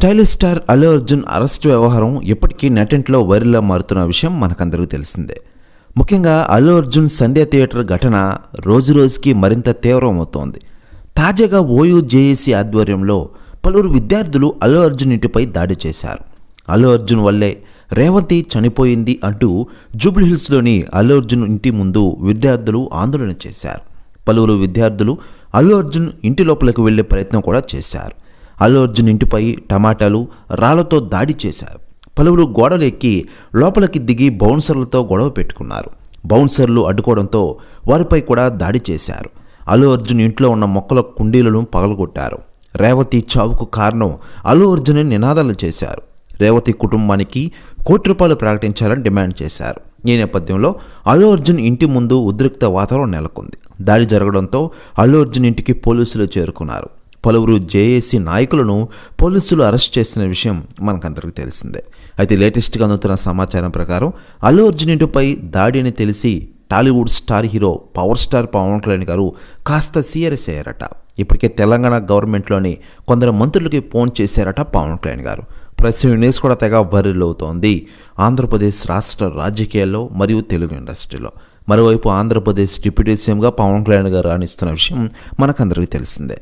Stylish star Allu Arjun arrest వ్యవహారం ఇప్పటికీ నెటెంట్లో వైరల్గా మారుతున్న విషయం మనకందరికీ తెలిసిందే. ముఖ్యంగా అల్లు అర్జున్ సంధ్య థియేటర్ ఘటన రోజు రోజుకి మరింత తీవ్రమవుతోంది. తాజాగా ఓయూ జేఏసీ ఆధ్వర్యంలో పలువురు విద్యార్థులు అల్లు అర్జున్ ఇంటిపై దాడి చేశారు. అల్లు అర్జున్ వల్లే రేవంతి చనిపోయింది అంటూ జూబ్లీహిల్స్లోని అల్లు అర్జున్ ఇంటి ముందు విద్యార్థులు ఆందోళన చేశారు. పలువురు విద్యార్థులు అల్లు అర్జున్ ఇంటి లోపలికి వెళ్ళే ప్రయత్నం కూడా చేశారు. అల్లు అర్జున్ ఇంటిపై టమాటాలు రాళ్ళతో దాడి చేశారు. పలువురు గోడలు ఎక్కి లోపలికి దిగి బౌన్సర్లతో గొడవ పెట్టుకున్నారు. బౌన్సర్లు అడ్డుకోవడంతో వారిపై కూడా దాడి చేశారు. అల్లు అర్జున్ ఇంట్లో ఉన్న మొక్కల కుండీలను పగలగొట్టారు. రేవతి చావుకు కారణం అల్లు అర్జున్ నినాదాలు చేశారు. రేవతి కుటుంబానికి కోటి రూపాయలు ప్రకటించాలని డిమాండ్ చేశారు. ఈ నేపథ్యంలో అల్లు అర్జున్ ఇంటి ముందు ఉద్రిక్త వాతావరణం నెలకొంది. దాడి జరగడంతో అల్లు అర్జున్ ఇంటికి పోలీసులు చేరుకున్నారు. పలువురు జేఏసీ నాయకులను పోలీసులు అరెస్ట్ చేసిన విషయం మనకందరికీ తెలిసిందే. అయితే లేటెస్ట్గా అందుతున్న సమాచారం ప్రకారం అల్లు అర్జున్ ఇంటిపై దాడిని తెలిసి Tollywood star hero power star Pawan Kalyan garu కాస్త సీరియస్ అయ్యారట. ఇప్పటికే తెలంగాణ గవర్నమెంట్లోని కొందరు మంత్రులకి ఫోన్ చేశారట పవన్ కళ్యాణ్ గారు. ప్రెస్ న్యూస్ కూడా తెగ వైరల్ అవుతోంది. ఆంధ్రప్రదేశ్ రాష్ట్ర రాజకీయాల్లో మరియు తెలుగు ఇండస్ట్రీలో. మరోవైపు ఆంధ్రప్రదేశ్ డిప్యూటీ సీఎంగా పవన్ కళ్యాణ్ గారు రాణిస్తున్న విషయం మనకందరికీ తెలిసిందే.